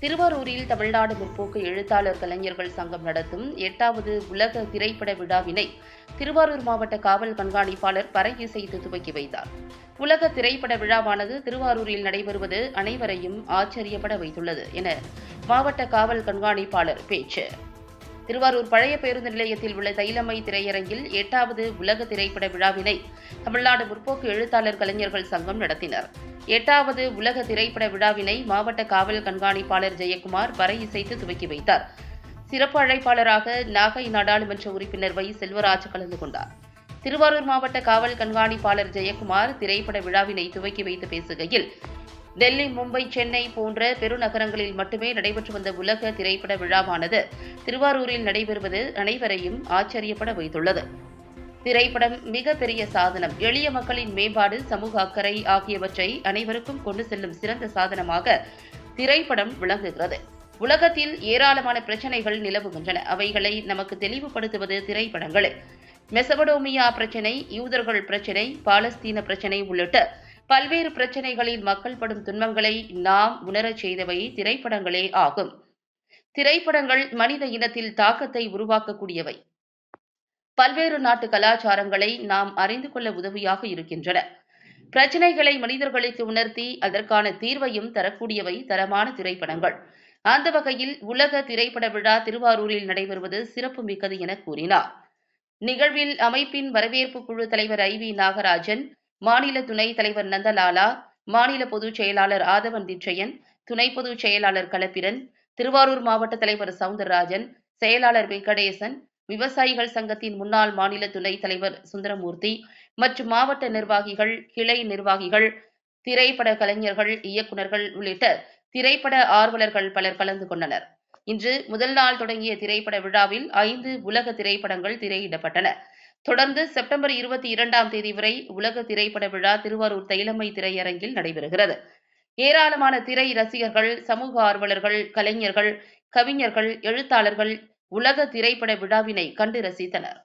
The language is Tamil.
திருவாரூரில் தமிழ்நாடு முற்போக்கு எழுத்தாளர் கலைஞர்கள் சங்கம் நடத்தும் எட்டாவது உலக திரைப்பட விழாவினை திருவாரூர் மாவட்ட காவல் கண்காணிப்பாளர் பறை இசைத்து துவக்கி வைத்தார். உலக திரைப்பட விழாவானது திருவாரூரில் நடைபெறுவது அனைவரையும் ஆச்சரியப்பட வைத்துள்ளது என மாவட்ட காவல் கண்காணிப்பாளர் பேச்சு. திருவாரூர் பழைய பேருந்து நிலையத்தில் உள்ள தைலம்மை திரையரங்கில் எட்டாவது உலக திரைப்பட விழாவினை தமிழ்நாடு முற்போக்கு எழுத்தாளர் கலைஞர்கள் சங்கம் நடத்தினர். எட்டாவது உலக திரைப்பட விழாவினை மாவட்ட காவல் கண்காணிப்பாளர் ஜெயக்குமார் வரை இசைத்து துவக்கி வைத்தார். சிறப்பு அழைப்பாளராக நாகை நாடாளுமன்ற உறுப்பினர் வை செல்வராஜ் கலந்து கொண்டார். திருவாரூர் மாவட்ட காவல் கண்காணிப்பாளர் ஜெயக்குமார் திரைப்பட விழாவினை துவக்கி வைத்து பேசுகையில் டெல்லி மும்பை சென்னை போன்ற பெருநகரங்களில் மட்டுமே நடைபெற்று வந்த உலக திரைப்பட விழாவானது திருவாரூரில் நடைபெறுவது அனைவரையும் ஆச்சரியப்பட வைத்துள்ளது. திரைப்படம் மிகப்பெரிய சாதனம். எளிய மக்களின் மேம்பாடு சமூக அக்கறை ஆகியவற்றை அனைவருக்கும் கொண்டு செல்லும் சிறந்த சாதனமாக திரைப்படம் விளங்குகிறது. உலகத்தில் ஏராளமான பிரச்சனைகள் நிலவுகின்றன. அவைகளை நமக்கு தெளிவுபடுத்துவது திரைப்படங்களே. மெசபடோமியா பிரச்சினை யூதர்கள் பிரச்சினை பாலஸ்தீன பிரச்சினை உள்ளிட்ட பல்வேறு பிரச்சனைகளில் மக்கள் படும் துன்பங்களை நாம் உணரச் செய்தவை திரைப்படங்களே ஆகும். திரைப்படங்கள் மனித இனத்தில் தாக்கத்தை உருவாக்கக்கூடியவை. பல்வேறு நாட்டு கலாச்சாரங்களை நாம் அறிந்து கொள்ள உதவியாக இருக்கின்றன. பிரச்சனைகளை மனிதர்களுக்கு உணர்த்தி அதற்கான தீர்வையும் தரக்கூடியவை தரமான திரைப்படங்கள். அந்த வகையில் உலக திரைப்பட விழா திருவாரூரில் நடைபெறுவது சிறப்பு மிக்கது என கூறினார். நிகழ்வில் அமைப்பின் வரவேற்பு குழு தலைவர் ஐ வி நாகராஜன் மாநில துணைத் தலைவர் நந்தலாலா மாநில பொதுச் செயலாளர் ஆதவன் திச்சயன் துணை பொதுச் செயலாளர் கலப்பிரன் திருவாரூர் மாவட்ட தலைவர் சவுந்தரராஜன் செயலாளர் வெங்கடேசன் விவசாயிகள் சங்கத்தின் முன்னாள் மாநில துணைத் தலைவர் சுந்தரமூர்த்தி மற்றும் மாவட்ட நிர்வாகிகள் கிளை நிர்வாகிகள் திரைப்பட கலைஞர்கள் இயக்குநர்கள் உள்ளிட்ட திரைப்பட ஆர்வலர்கள் பலர் கலந்து கொண்டனர். இன்று முதல் நாள் தொடங்கிய திரைப்பட விழாவில் ஐந்து உலக திரைப்படங்கள் திரையிடப்பட்டன. தொடர்ந்து செப்டம்பர் இருபத்தி இரண்டாம் தேதி வரை உலக திரைப்பட விழா திருவாரூர் தைலம்மை திரையரங்கில் நடைபெறுகிறது. ஏராளமான திரை ரசிகர்கள் சமூக ஆர்வலர்கள் கலைஞர்கள் கவிஞர்கள் எழுத்தாளர்கள் உலக திரைப்பட விழாவினை கண்டு ரசித்தனர்.